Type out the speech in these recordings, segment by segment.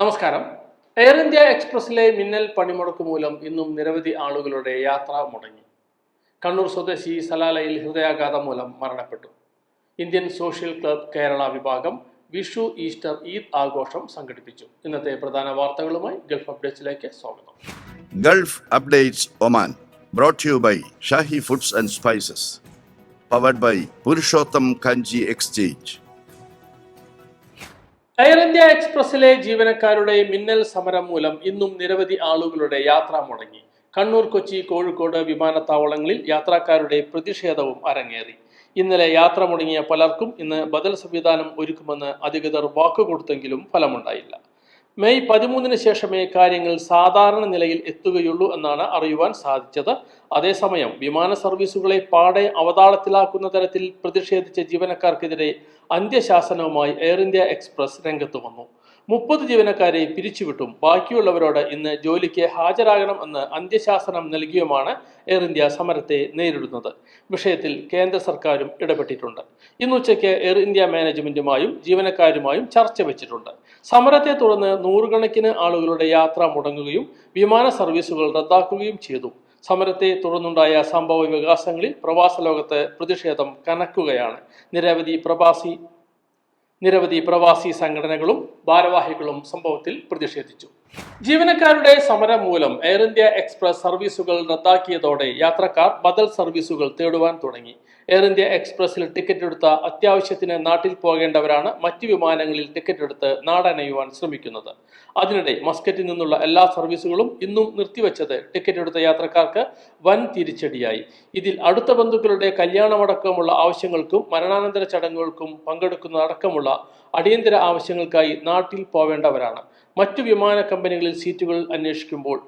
നമസ്കാരം. Air India എക്സ്പ്രസിലെ മിന്നൽ പണിമുടക്ക് മൂലം ഇന്നും നിരവധി ആളുകളുടെ യാത്ര മുടങ്ങി. കണ്ണൂർ സ്വദേശി സലാലയിൽ ഹൃദയാഘാതം മൂലം മരണപ്പെട്ടു. ഇന്ത്യൻ സോഷ്യൽ ക്ലബ് കേരള വിഭാഗം വിഷു ഈസ്റ്റർ ഈദ് ആഘോഷം സംഘടിപ്പിച്ചു. ഇന്നത്തെ പ്രധാന വാർത്തകളുമായി ഗൾഫ് അപ്ഡേറ്റ്സിലേക്ക് സ്വാഗതം. Gulf updates Oman brought to by by foods and spices powered by Purushottam Kanji exchange. Air India എക്സ്പ്രസിലെ ജീവനക്കാരുടെ മിന്നൽ സമരം മൂലം ഇന്നും നിരവധി ആളുകളുടെ യാത്ര മുടങ്ങി. കണ്ണൂർ കൊച്ചി കോഴിക്കോട് വിമാനത്താവളങ്ങളിൽ യാത്രക്കാരുടെ പ്രതിഷേധവും അരങ്ങേറി. ഇന്നലെ യാത്ര മുടങ്ങിയ പലർക്കും ഇന്ന് ബദൽ സംവിധാനം ഒരുക്കുമെന്ന് അധികൃതർ വാക്കുകൊടുത്തെങ്കിലും ഫലമുണ്ടായില്ല. മെയ് പതിമൂന്നിന് ശേഷമേ കാര്യങ്ങൾ സാധാരണ നിലയിൽ എത്തുകയുള്ളൂ എന്നാണ് അറിയുവാൻ സാധിച്ചത്. അതേസമയം വിമാന സർവീസുകളെ പാടെ അവതാളത്തിലാക്കുന്ന തരത്തിൽ പ്രതിഷേധിച്ച ജീവനക്കാർക്കെതിരെ അന്ത്യശാസനവുമായി എയർ ഇന്ത്യ എക്സ്പ്രസ് രംഗത്ത് വന്നു. മുപ്പത് ജീവനക്കാരെ പിരിച്ചുവിട്ടും. ബാക്കിയുള്ളവരോട് ഇന്ന് ജോലിക്ക് ഹാജരാകണം എന്ന് അന്ത്യശാസനം നൽകിയുമാണ് എയർ ഇന്ത്യ സമരത്തെ നേരിടുന്നത്. വിഷയത്തിൽ കേന്ദ്ര സർക്കാരും ഇടപെട്ടിട്ടുണ്ട്. ഇന്ന് ഉച്ചയ്ക്ക് എയർ ഇന്ത്യ മാനേജ്മെന്റുമായും ജീവനക്കാരുമായും ചർച്ച വെച്ചിട്ടുണ്ട്. സമരത്തെ തുടർന്ന് നൂറുകണക്കിന് ആളുകളുടെ യാത്ര മുടങ്ങുകയും വിമാന സർവീസുകൾ റദ്ദാക്കുകയും ചെയ്തു. സമരത്തെ തുടർന്നുണ്ടായ സംഭവ വികാസങ്ങളിൽ പ്രവാസ ലോകത്ത് പ്രതിഷേധം കനക്കുകയാണ്. നിരവധി പ്രവാസി നിരവധി പ്രവാസി സംഘടനകളും ഭാരവാഹികളും സംഭവത്തിൽ പ്രതിഷേധിച്ചു. ജീവനക്കാരുടെ സമരം മൂലം എയർ ഇന്ത്യ എക്സ്പ്രസ് സർവീസുകൾ റദ്ദാക്കിയതോടെ യാത്രക്കാർ ബദൽ സർവീസുകൾ തേടുവാൻ തുടങ്ങി. എയർ ഇന്ത്യ എക്സ്പ്രസിൽ ടിക്കറ്റ് എടുത്ത അത്യാവശ്യത്തിന് നാട്ടിൽ പോകേണ്ടവരാണ് മറ്റ് വിമാനങ്ങളിൽ ടിക്കറ്റ് എടുത്ത് നാടനയുവാൻ ശ്രമിക്കുന്നത്. അതിനിടെ മസ്കറ്റിൽ നിന്നുള്ള എല്ലാ സർവീസുകളും ഇന്നും നിർത്തിവെച്ചത് ടിക്കറ്റ് എടുത്ത യാത്രക്കാർക്ക് വൻ തിരിച്ചടിയായി. ഇതിൽ അടുത്ത ബന്ധുക്കളുടെ കല്യാണമടക്കമുള്ള ആവശ്യങ്ങൾക്കും മരണാനന്തര ചടങ്ങുകൾക്കും പങ്കെടുക്കുന്നതടക്കമുള്ള അടിയന്തര ആവശ്യങ്ങൾക്കായി നാട്ടിൽ പോവേണ്ടവരാണ്. മറ്റു വിമാന കമ്പനികളിൽ സീറ്റുകൾ അന്വേഷിക്കുമ്പോൾ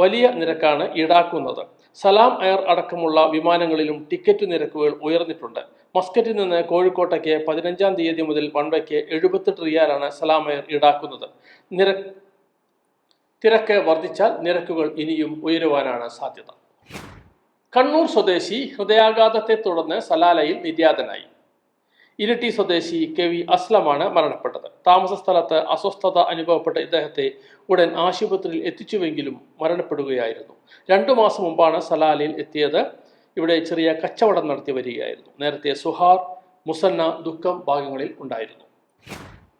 വലിയ നിരക്കാണ് ഈടാക്കുന്നത്. സലാം എയർ അടക്കമുള്ള വിമാനങ്ങളിലും ടിക്കറ്റ് നിരക്കുകൾ ഉയർന്നിട്ടുണ്ട്. മസ്കറ്റിൽ നിന്ന് കോഴിക്കോട്ടേക്ക് പതിനഞ്ചാം തീയതി മുതൽ വൺവയ്ക്ക് എഴുപത്തെട്ട് റിയാലാണ് സലാം എയർ ഈടാക്കുന്നത്. നിര തിരക്ക് വർദ്ധിച്ചാൽ നിരക്കുകൾ ഇനിയും ഉയരുവാനാണ് സാധ്യത. കണ്ണൂർ സ്വദേശി ഹൃദയാഘാതത്തെ തുടർന്ന് സലാലയിൽ നിര്യാതനായി. ഇരിട്ടി സ്വദേശി കെ വി അസ്ലമാണ് മരണപ്പെട്ടത്. താമസ സ്ഥലത്ത് അസ്വസ്ഥത അനുഭവപ്പെട്ട ഇദ്ദേഹത്തെ ഉടൻ ആശുപത്രിയിൽ എത്തിച്ചുവെങ്കിലും മരണപ്പെടുകയായിരുന്നു. രണ്ടു മാസം മുമ്പാണ് സലാലിൽ എത്തിയത്. ഇവിടെ ചെറിയ കച്ചവടം നടത്തി വരികയായിരുന്നു. നേരത്തെ സുഹാർ മുസന്ന ദുഃഖം ഭാഗങ്ങളിൽ ഉണ്ടായിരുന്നു.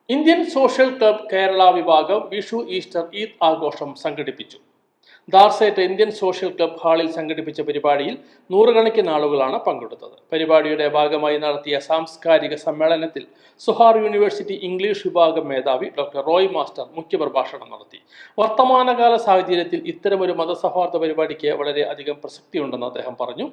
ഇന്ത്യൻ സോഷ്യൽ ക്ലബ് കേരള വിഭാഗം വിഷു ഈസ്റ്റർ ഈദ് ആഘോഷം സംഘടിപ്പിച്ചു. ദാർസേറ്റ് ഇന്ത്യൻ സോഷ്യൽ ക്ലബ് ഹാളിൽ സംഘടിപ്പിച്ച പരിപാടിയിൽ നൂറുകണക്കിന് ആളുകളാണ് പങ്കെടുത്തത്. പരിപാടിയുടെ ഭാഗമായി നടത്തിയ സാംസ്കാരിക സമ്മേളനത്തിൽ സുഹാർ യൂണിവേഴ്സിറ്റി ഇംഗ്ലീഷ് വിഭാഗം മേധാവി ഡോക്ടർ റോയ് മാസ്റ്റർ മുഖ്യപ്രഭാഷണം നടത്തി. വർത്തമാനകാല സാഹചര്യത്തിൽ ഇത്തരമൊരു മതസൗഹാർദ്ദ പരിപാടിക്ക് വളരെ അധികം പ്രസക്തിയുണ്ടെന്ന് അദ്ദേഹം പറഞ്ഞു.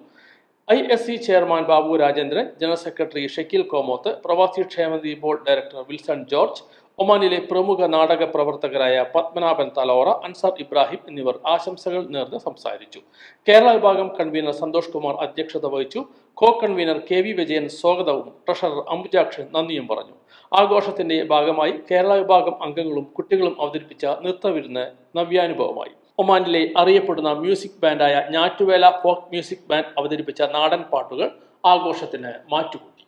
I S C chairman Babu Rajendran general secretary Shakeel Komoth പ്രവാസി ക്ഷേമനിധി ബോർഡ് ഡയറക്ടർ വിൽസൺ ജോർജ് ഒമാനിലെ പ്രമുഖ നാടക പ്രവർത്തകരായ പത്മനാഭൻ തലോറ അൻസാർ ഇബ്രാഹിം എന്നിവർ ആശംസകൾ നേർന്ന് സംസാരിച്ചു. കേരള വിഭാഗം കൺവീനർ സന്തോഷ് കുമാർ അധ്യക്ഷത വഹിച്ചു. Co convener K V Vijayan സ്വാഗതവും ട്രഷറർ അംബുജാക്ഷൻ നന്ദിയും പറഞ്ഞു. ആഘോഷത്തിന്റെ ഭാഗമായി കേരള വിഭാഗം അംഗങ്ങളും കുട്ടികളും അവതരിപ്പിച്ച നൃത്തവിരുന്ന് നവ്യാനുഭവമായി. ഒമാനിലെ അറിയപ്പെടുന്ന മ്യൂസിക് ബാൻഡായ ഞാറ്റുവേല ഫോക്ക് മ്യൂസിക് ബാൻഡ് അവതരിപ്പിച്ച നാടൻ പാട്ടുകൾ ആഘോഷത്തിന് മാറ്റുകൂട്ടി.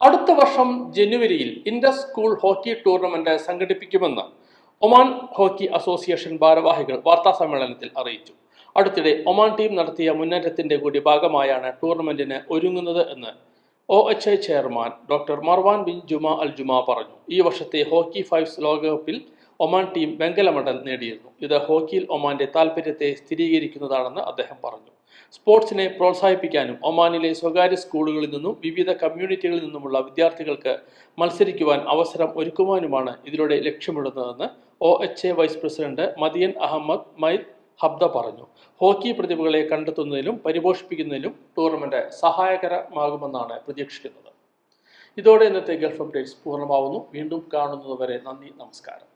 അടുത്ത വർഷം ജനുവരിയിൽ ഇന്റർ സ്കൂൾ ഹോക്കി ടൂർണമെന്റ് സംഘടിപ്പിക്കുമെന്ന് ഒമാൻ ഹോക്കി അസോസിയേഷൻ ഭാരവാഹികൾ വാർത്താ സമ്മേളനത്തിൽ അറിയിച്ചു. അടുത്തിടെ ഒമാൻ ടീം നടത്തിയ മുന്നേറ്റത്തിന്റെ കൂടി ഭാഗമായാണ് ടൂർണമെന്റിന് ഒരുങ്ങുന്നത് എന്ന് O H I chairman doctor Marwan bin Juma al Juma പറഞ്ഞു. ഈ വർഷത്തെ ഹോക്കി ഫൈവ്സ് ലോകകപ്പിൽ ഒമാൻ ടീം വെങ്കല മെഡൽ നേടിയിരുന്നു. ഇത് ഹോക്കിയിൽ ഒമാന്റെ താൽപ്പര്യത്തെ സ്ഥിരീകരിക്കുന്നതാണെന്ന് അദ്ദേഹം പറഞ്ഞു. സ്പോർട്സിനെ പ്രോത്സാഹിപ്പിക്കാനും ഒമാനിലെ സ്വകാര്യ സ്കൂളുകളിൽ നിന്നും വിവിധ കമ്മ്യൂണിറ്റികളിൽ നിന്നുമുള്ള വിദ്യാർത്ഥികൾക്ക് മത്സരിക്കുവാൻ അവസരം ഒരുക്കുവാനുമാണ് ഇതിലൂടെ ലക്ഷ്യമിടുന്നതെന്ന് O H A vice president മദിയൻ Ahmed മൈദ് ഹബ്ദ പറഞ്ഞു. ഹോക്കി പ്രതിഭകളെ കണ്ടെത്തുന്നതിലും പരിപോഷിപ്പിക്കുന്നതിലും ടൂർണമെന്റ് സഹായകരമാകുമെന്നാണ് പ്രതീക്ഷിക്കുന്നത്. ഇതോടെ ഇന്നത്തെ ഗൾഫ് അപ്ഡേറ്റ്സ് പൂർണമാവുന്നു. വീണ്ടും കാണുന്നതുവരെ നന്ദി നമസ്കാരം.